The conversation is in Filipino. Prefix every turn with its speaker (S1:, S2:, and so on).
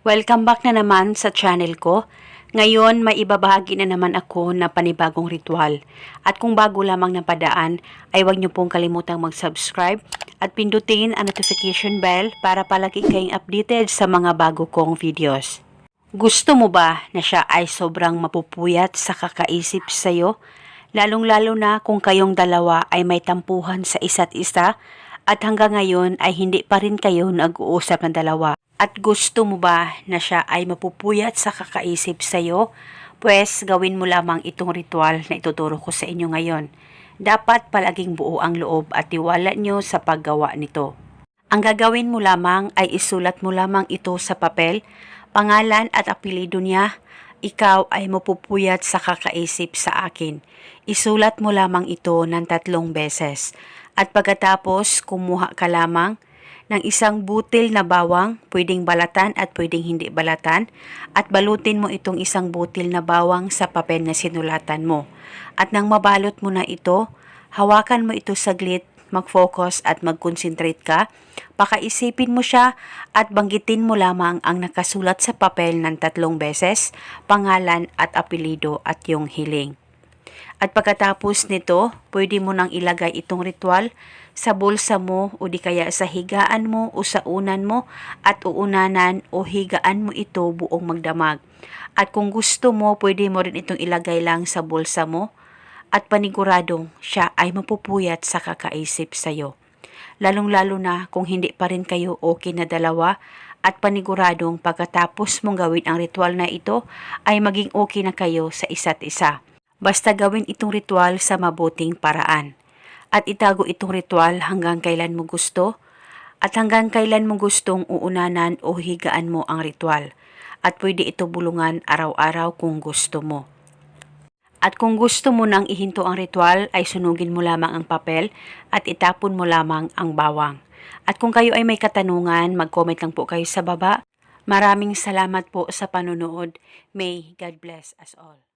S1: Welcome back na naman sa channel ko. Ngayon, may ibabahagi na naman ako na panibagong ritual. At kung bago lamang napadaan, ay huwag niyo pong kalimutang mag-subscribe at pindutin ang notification bell para palagi kayong updated sa mga bago kong videos. Gusto mo ba na siya ay sobrang mapupuyat sa kakaisip sa'yo? Lalong-lalo na kung kayong dalawa ay may tampuhan sa isa't isa at hanggang ngayon ay hindi pa rin kayo nag-uusap ng dalawa. At gusto mo ba na siya ay mapupuyat sa kakaisip sa'yo? Pwes gawin mo lamang itong ritual na ituturo ko sa inyo ngayon. Dapat palaging buo ang loob at tiwala nyo sa paggawa nito. Ang gagawin mo lamang ay isulat mo lamang ito sa papel, pangalan at apelido niya. Ikaw ay mapupuyat sa kakaisip sa akin. Isulat mo lamang ito ng tatlong beses. At pagkatapos, kumuha ka lamang ng isang butil na bawang, pwedeng balatan at pwedeng hindi balatan, at balutin mo itong isang butil na bawang sa papel na sinulatan mo. At nang mabalot mo na ito, hawakan mo ito saglit, mag-focus at mag-concentrate ka, pakaisipin mo siya at banggitin mo lamang ang nakasulat sa papel ng tatlong beses, pangalan at apelido at yung hiling. At pagkatapos nito, pwede mo nang ilagay itong ritual sa bulsa mo o di kaya sa higaan mo o sa unan mo at uunanan o higaan mo ito buong magdamag. At kung gusto mo, pwede mo rin itong ilagay lang sa bulsa mo at paniguradong siya ay mapupuyat sa kakaisip sa'yo. Lalong-lalo na kung hindi pa rin kayo okay na dalawa at paniguradong pagkatapos mong gawin ang ritual na ito ay maging okay na kayo sa isa't isa. Basta gawin itong ritual sa mabuting paraan. At itago itong ritual hanggang kailan mo gusto at hanggang kailan mo gustong uunanan o higaan mo ang ritual. At pwede ito bulungan araw-araw kung gusto mo. At kung gusto mo nang ihinto ang ritual ay sunugin mo lamang ang papel at itapon mo lamang ang bawang. At kung kayo ay may katanungan, mag-comment lang po kayo sa baba. Maraming salamat po sa panonood. May God bless us all.